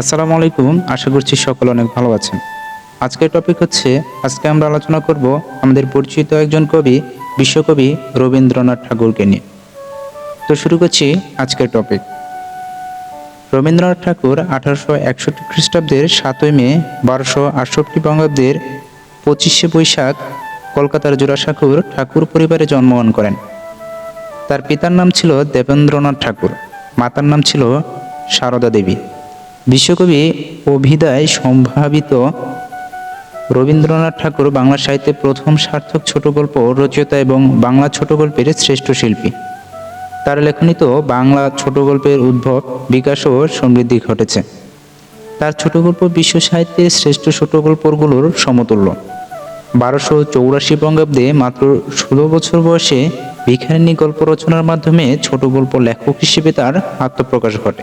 আসসালামু আলাইকুম। আশা করছি সকলে অনেক ভালো আছেন। আজকের টপিক হচ্ছে, আজকে আমরা আলোচনা করব আমাদের পরিচিত একজন কবি, বিশ্বকবি রবীন্দ্রনাথ ঠাকুরকে নিয়ে। তো শুরু করছি আজকের টপিক রবীন্দ্রনাথ ঠাকুর আঠারোশো একষট্টি খ্রিস্টাব্দের সাতই মে, বারোশো আটষট্টি বঙ্গাব্দের পঁচিশে বৈশাখ কলকাতার জোড়াসাঁকুর ঠাকুর পরিবারে জন্মগ্রহণ করেন। তার পিতার নাম ছিল দেবেন্দ্রনাথ ঠাকুর, মাতার নাম ছিল সারদা দেবী। বিশ্বকবি অভিধায় সম্ভাবিত রবীন্দ্রনাথ ঠাকুর বাংলা সাহিত্যে প্রথম সার্থক ছোট গল্প রচয়িতা এবং বাংলা ছোট গল্পের শ্রেষ্ঠ শিল্পী। তার লেখনীতে বাংলা ছোট গল্পের উদ্ভব, বিকাশ ও সমৃদ্ধি ঘটেছে। তার ছোট গল্প বিশ্ব সাহিত্যের শ্রেষ্ঠ ছোট গল্পগুলোর সমতুল্য। বারোশো চৌরাশি বঙ্গাব্দে মাত্র ষোলো বছর বয়সে ভিখারিণী গল্প রচনার মাধ্যমে ছোট গল্প লেখক হিসেবে তার আত্মপ্রকাশ ঘটে।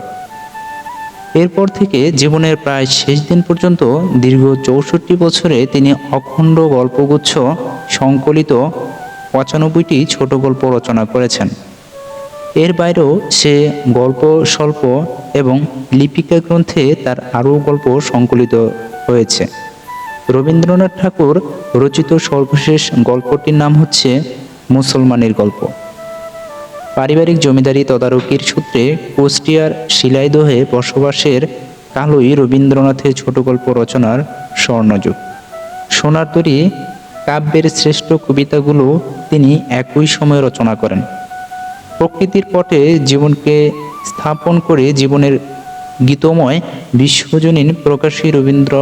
এরপর থেকে জীবনের প্রায় শেষ দিন পর্যন্ত দীর্ঘ চৌষট্টি বছরে তিনি অখণ্ড গল্পগুচ্ছ সংকলিত পঁচানব্বইটি ছোট গল্প রচনা করেছেন। এর বাইরেও সে গল্প, স্বল্প এবং লিপিকা গ্রন্থে তার আরও গল্প সংকলিত হয়েছে। রবীন্দ্রনাথ ঠাকুর রচিত সর্বশেষ গল্পটির নাম হচ্ছে মুসলমানের গল্প। পারিবারিক জমিদারি তদারকির সূত্রে কুষ্টিয়ার শিলাইদহে বসবাসের কালই রবীন্দ্রনাথের ছোট গল্প রচনার স্বর্ণযুগ। সোনার তরী কাব্যের শ্রেষ্ঠ কবিতাগুলো তিনি একই সময়ে রচনা করেন। প্রকৃতির পটে জীবনকে স্থাপন করে জীবনের গীতময় বিশ্বজনীন প্রকাশী রবীন্দ্র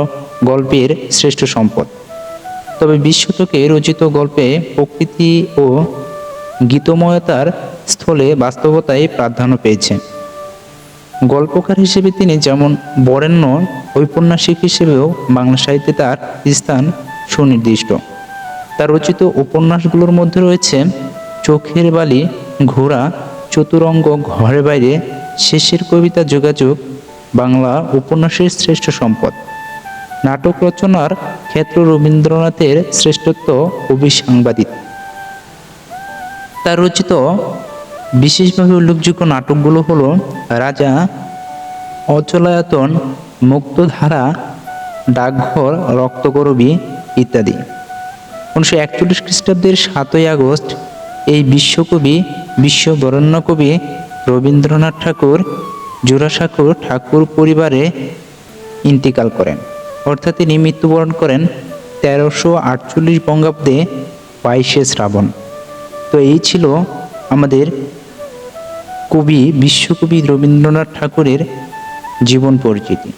গল্পের শ্রেষ্ঠ সম্পদ। তবে বিশ্বতকে রচিত গল্পে প্রকৃতি ও গীতময়তার স্থলে বাস্তবতায় প্রাধান্য পেয়েছে। গল্পকার হিসেবে তিনি যেমন বরেণ্য ঔপন্যাসিক হিসেবেও বাংলা সাহিত্যে তার স্থান সুনির্দিষ্ট। তার রচিত উপন্যাসগুলোর মধ্যে রয়েছে চোখের বালি, ঘোড়া, চতুরঙ্গ ঘরে বাইরে, শেষের কবিতা যোগাযোগ, বাংলা উপন্যাসের শ্রেষ্ঠ সম্পদ। নাটক রচনার ক্ষেত্র রবীন্দ্রনাথের শ্রেষ্ঠত্ব অভিসাংবাদিক তার রচিত বিশেষভাবে উল্লেখযোগ্য নাটকগুলো হলো রাজা অচলায়তন, মুক্তধারা, ডাকঘর, রক্তকরবী ইত্যাদি। উনিশশো একচল্লিশ খ্রিস্টাব্দের সাতই আগস্ট এই বিশ্বকবি বিশ্ববরণ্য কবি রবীন্দ্রনাথ ঠাকুর, জোড়াসাঁকুর ঠাকুর পরিবারে ইন্তিকাল করেন। অর্থাৎ তিনি মৃত্যুবরণ করেন তেরোশো আটচল্লিশ বঙ্গাব্দে বাইশে শ্রাবণ। তো এই ছিল আমাদের কবি, বিশ্বকবি রবীন্দ্রনাথ ঠাকুরের জীবন পরিচিতি।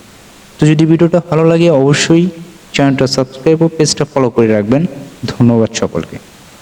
তো যদি ভিডিওটা ভালো লাগে, অবশ্যই চ্যানেলটা সাবস্ক্রাইব ও পেজটা ফলো করে রাখবেন। ধন্যবাদ সকলকে।